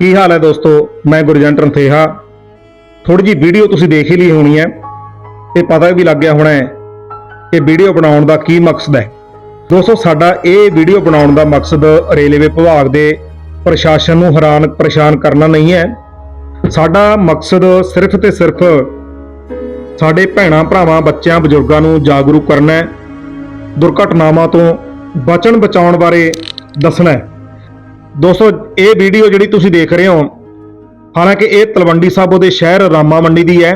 ਕੀ ਹਾਲ ਹੈ ਦੋਸਤੋ? ਮੈਂ ਗੁਰਜੰਟ ਰੰਥੇਹਾ। ਥੋੜੀ ਜੀ ਵੀਡੀਓ ਤੁਸੀਂ ਦੇਖ ਹੀ ਲਈ ਹੋਣੀ ਹੈ। ਤੇ ਪਤਾ ਵੀ ਲੱਗ ਗਿਆ ਹੋਣਾ ਹੈ ਕਿ ਵੀਡੀਓ ਬਣਾਉਣ ਦਾ ਕੀ ਮਕਸਦ ਹੈ। ਦੋਸਤੋ, ਸਾਡਾ ਇਹ ਵੀਡੀਓ ਬਣਾਉਣ ਦਾ ਮਕਸਦ ਰੇਲਵੇ ਵਿਭਾਗ ਦੇ ਪ੍ਰਸ਼ਾਸਨ ਨੂੰ ਹੈਰਾਨ ਪਰੇਸ਼ਾਨ ਕਰਨਾ ਨਹੀਂ ਹੈ। ਸਾਡਾ ਮਕਸਦ ਸਿਰਫ ਤੇ ਸਿਰਫ ਸਾਡੇ ਭੈਣਾਂ, ਭਰਾਵਾਂ, ਬੱਚਿਆਂ, ਬਜ਼ੁਰਗਾਂ ਨੂੰ ਜਾਗਰੂਕ ਕਰਨਾ ਹੈ। ਦੁਰਘਟਨਾਵਾਂ ਤੋਂ ਬਚਣ ਬਚਾਉਣ ਬਾਰੇ ਦੱਸਣਾ ਹੈ। ਦੋਸਤੋ, ਇਹ ਵੀਡੀਓ ਜਿਹੜੀ ਤੁਸੀਂ ਦੇਖ ਰਹੇ ਹੋ, ਹਾਲਾਂਕਿ ਇਹ ਤਲਵੰਡੀ ਸਾਬੋ ਦੇ ਸ਼ਹਿਰ ਰਾਮਾ ਮੰਡੀ ਦੀ ਹੈ,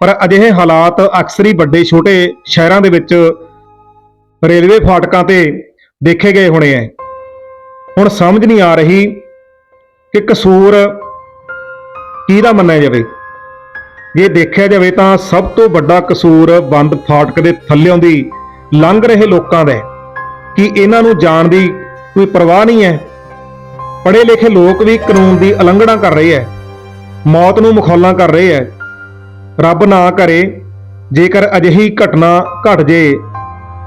ਪਰ ਅਜਿਹੇ ਹਾਲਾਤ ਅਕਸਰ ਹੀ ਵੱਡੇ ਛੋਟੇ ਸ਼ਹਿਰਾਂ ਦੇ ਵਿੱਚ ਰੇਲਵੇ ਫਾਟਕਾਂ ਤੇ ਦੇਖੇ ਗਏ ਹੋਣੇ ਐ ਹੁਣ ਸਮਝ ਨਹੀਂ ਆ ਰਹੀ ਕਿ ਕਸੂਰ ਕਿਹਦਾ ਮੰਨਿਆ ਜਾਵੇ। ਜੇ ਦੇਖਿਆ ਜਾਵੇ ਤਾਂ ਸਭ ਤੋਂ ਵੱਡਾ ਕਸੂਰ ਬੰਦ ਫਾਟਕ ਦੇ ਥੱਲਿਓਂ ਦੀ ਲੰਘ ਰਹੇ ਲੋਕਾਂ ਦਾ ਕਿ ਇਹਨਾਂ ਨੂੰ ਜਾਣ ਦੀ ਕੋਈ ਪਰਵਾਹ ਨਹੀਂ ਹੈ। ਪੜ੍ਹੇ ਲਿਖੇ ਲੋਕ ਵੀ ਕਾਨੂੰਨ ਦੀ ਉਲੰਘਣਾ ਕਰ ਰਹੇ ਹੈ ਮੌਤ ਨੂੰ ਮੁਖੌਲਾਂ ਕਰ ਰਹੇ ਹੈ ਰੱਬ ਨਾ ਕਰੇ, ਜੇਕਰ ਅਜਿਹੀ ਘਟਨਾ ਘਟ ਜੇ,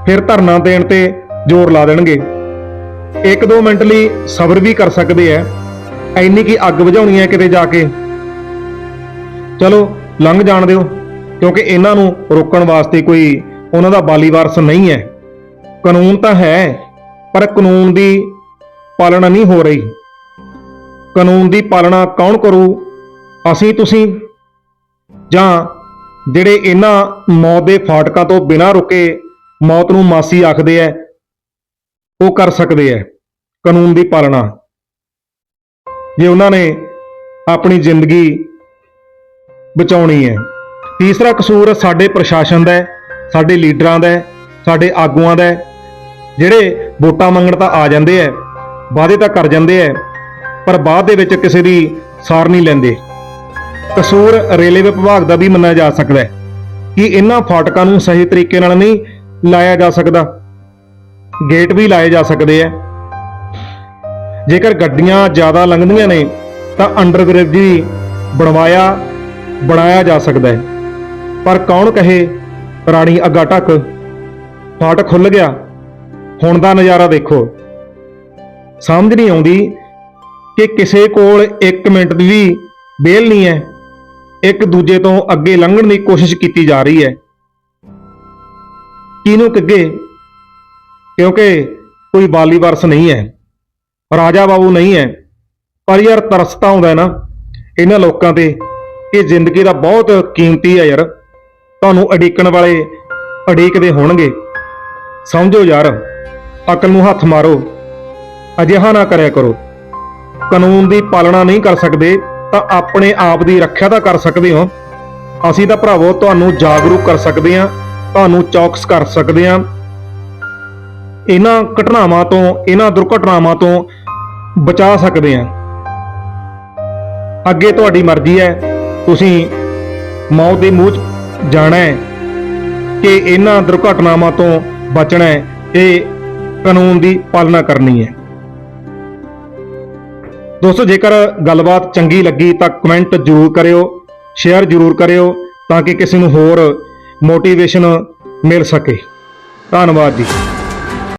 ਫਿਰ ਧਰਨਾ ਦੇਣ ਤੇ ਜ਼ੋਰ ਲਾ ਦੇਣਗੇ। ਇੱਕ ਦੋ ਮਿੰਟ ਲਈ ਸਬਰ ਵੀ ਕਰ ਸਕਦੇ ਐ। ਐਨੀ ਕੀ ਅੱਗ ਬੁਝਾਉਣੀ ਹੈ ਕਿਤੇ ਜਾ ਕੇ। ਚਲੋ, ਲੰਘ ਜਾਣ ਦਿਓ, ਕਿਉਂਕਿ ਇਹਨਾਂ ਨੂੰ ਰੋਕਣ ਵਾਸਤੇ ਕੋਈ ਉਹਨਾਂ ਦਾ ਬਾਲੀ ਵਾਰਸ ਨਹੀਂ ਹੈ ਕਾਨੂੰਨ ਤਾਂ ਹੈ, ਪਰ ਕਾਨੂੰਨ ਦੀ ਪਾਲਣਾ ਨਹੀਂ ਹੋ ਰਹੀ। ਕਾਨੂੰਨ ਦੀ ਪਾਲਣਾ ਕੌਣ ਕਰੂ? ਅਸੀਂ, ਤੁਸੀਂ? ਜਾਂ ਜਿਹੜੇ ਇਹਨਾਂ ਮੌਤ ਦੇ ਫਾਟਕਾਂ ਤੋਂ ਬਿਨਾਂ ਰੁਕੇ ਮੌਤ ਨੂੰ ਮਾਸੀ ਆਖਦੇ ਐ, ਉਹ ਕਰ ਸਕਦੇ ਐ, ਕਾਨੂੰਨ ਦੀ ਪਾਲਣਾ। ਜੇ ਉਹਨਾਂ ਨੇ ਆਪਣੀ ਜ਼ਿੰਦਗੀ ਬਚਾਉਣੀ ਹੈ ਤੀਸਰਾ ਕਸੂਰ ਸਾਡੇ ਪ੍ਰਸ਼ਾਸਨ ਦਾ ਹੈ ਸਾਡੇ ਲੀਡਰਾਂ ਦਾ ਹੈ ਸਾਡੇ ਆਗੂਆਂ ਦਾ ਹੈ ਜਿਹੜੇ ਵੋਟਾਂ ਮੰਗਣ ਤਾਂ ਆ ਜਾਂਦੇ ਐ, ਵਾਅਦੇ ਤਾਂ ਕਰ ਜਾਂਦੇ ਐ। ਪਰ ਬਾਅਦ ਦੇ ਵਿੱਚ ਕਿਸੇ ਦੀ ਸਾਰ ਨਹੀਂ ਲੈਂਦੇ। ਕਸੂਰ ਰੇਲਵੇ ਵਿਭਾਗ ਦਾ ਵੀ ਮੰਨਿਆ ਜਾ ਸਕਦਾ ਹੈ ਕਿ ਇਹਨਾਂ ਫਾਟਕਾਂ ਨੂੰ ਸਹੀ ਤਰੀਕੇ ਨਾਲ ਨਹੀਂ ਲਾਇਆ ਜਾ ਸਕਦਾ। ਗੇਟ ਵੀ ਲਾਏ ਜਾ ਸਕਦੇ ਐ ਜੇਕਰ ਗੱਡੀਆਂ ਜ਼ਿਆਦਾ ਲੰਘਦੀਆਂ ਨੇ, ਤਾਂ ਅੰਡਰਬ੍ਰਿਜ ਵੀ ਬਣਵਾਇਆ, ਬਣਾਇਆ ਜਾ ਸਕਦਾ ਹੈ। ਪਰ ਕੌਣ ਕਹੇ, ਰਾਣੀ ਅੱਗਾ ਟੱਕ ਫਾਟ ਖੁੱਲ ਗਿਆ, ਹੁਣ ਦਾ ਨਜ਼ਾਰਾ ਦੇਖੋ ਸਮਝ ਨਹੀਂ ਆਉਂਦੀ ਕਿ ਕਿਸੇ ਕੋਲ 1 ਮਿੰਟ ਦੀ ਵੀ ਬੇਲ ਨਹੀਂ ਹੈ। ਇੱਕ ਦੂਜੇ ਤੋਂ ਅੱਗੇ ਲੰਘਣ ਦੀ ਕੋਸ਼ਿਸ਼ ਕੀਤੀ ਜਾ ਰਹੀ ਹੈ। ਕਿਹਨੂੰ ਕੱਗੇ ਕਿਉਂਕਿ ਕੋਈ ਬਾਲੀ ਵਰਸ ਨਹੀਂ ਹੈ। ਰਾਜਾ ਬਾਬੂ ਨਹੀਂ ਹੈ। ਪਰ ਯਾਰ ਤਰਸ ਤਾਂ ਆਉਂਦਾ ਨਾ ਇਹਨਾਂ ਲੋਕਾਂ ਤੇ ਕਿ ਜ਼ਿੰਦਗੀ ਦਾ ਬਹੁਤ ਕੀਮਤੀ ਹੈ ਯਾਰ। ਤੁਹਾਨੂੰ ਅਡੀਕਣ ਵਾਲੇ ਅਡੀਕਦੇ ਹੋਣਗੇ। ਸਮਝੋ ਯਾਰ, ਅਕਲ ਨੂੰ ਹੱਥ ਮਾਰੋ। ਅਜਿਹਾ ਨਾ ਕਰਿਆ ਕਰੋ। ਕਾਨੂੰਨ ਦੀ ਪਾਲਣਾ ਨਹੀਂ ਕਰ ਸਕਦੇ, ਤਾਂ ਆਪਣੇ ਆਪ ਦੀ ਰੱਖਿਆ ਤਾਂ ਕਰ ਸਕਦੇ ਹੋ। ਅਸੀਂ ਤਾਂ ਭਰਾਵੋ ਤੁਹਾਨੂੰ ਜਾਗਰੂਕ ਕਰ ਸਕਦੇ ਹਾਂ, ਤੁਹਾਨੂੰ ਚੌਕਸ ਕਰ ਸਕਦੇ ਹਾਂ। ਇਹਨਾਂ ਘਟਨਾਵਾਂ ਤੋਂ, ਇਹਨਾਂ ਦੁਰਘਟਨਾਵਾਂ ਤੋਂ ਬਚਾ ਸਕਦੇ ਹਾਂ। ਅੱਗੇ ਤੁਹਾਡੀ ਮਰਜ਼ੀ ਹੈ, ਤੁਸੀਂ ਮੌਤ ਦੇ ਮੂੰਹ 'ਚ ਜਾਣਾ ਹੈ ਕਿ ਇਹਨਾਂ ਦੁਰਘਟਨਾਵਾਂ ਤੋਂ ਬਚਣਾ ਹੈ, ਇਹ ਕਾਨੂੰਨ ਦੀ ਪਾਲਣਾ ਕਰਨੀ ਹੈ। ਦੋਸਤੋ, ਜੇਕਰ ਗੱਲਬਾਤ ਚੰਗੀ ਲੱਗੀ ਤਾਂ ਕਮੈਂਟ ਜ਼ਰੂਰ ਕਰਿਓ ਸ਼ੇਅਰ ਜ਼ਰੂਰ ਕਰਿਓ ਤਾਂ ਕਿ ਕਿਸੇ ਨੂੰ ਹੋਰ ਮੋਟੀਵੇਸ਼ਨ ਮਿਲ ਸਕੇ। ਧੰਨਵਾਦ ਜੀ।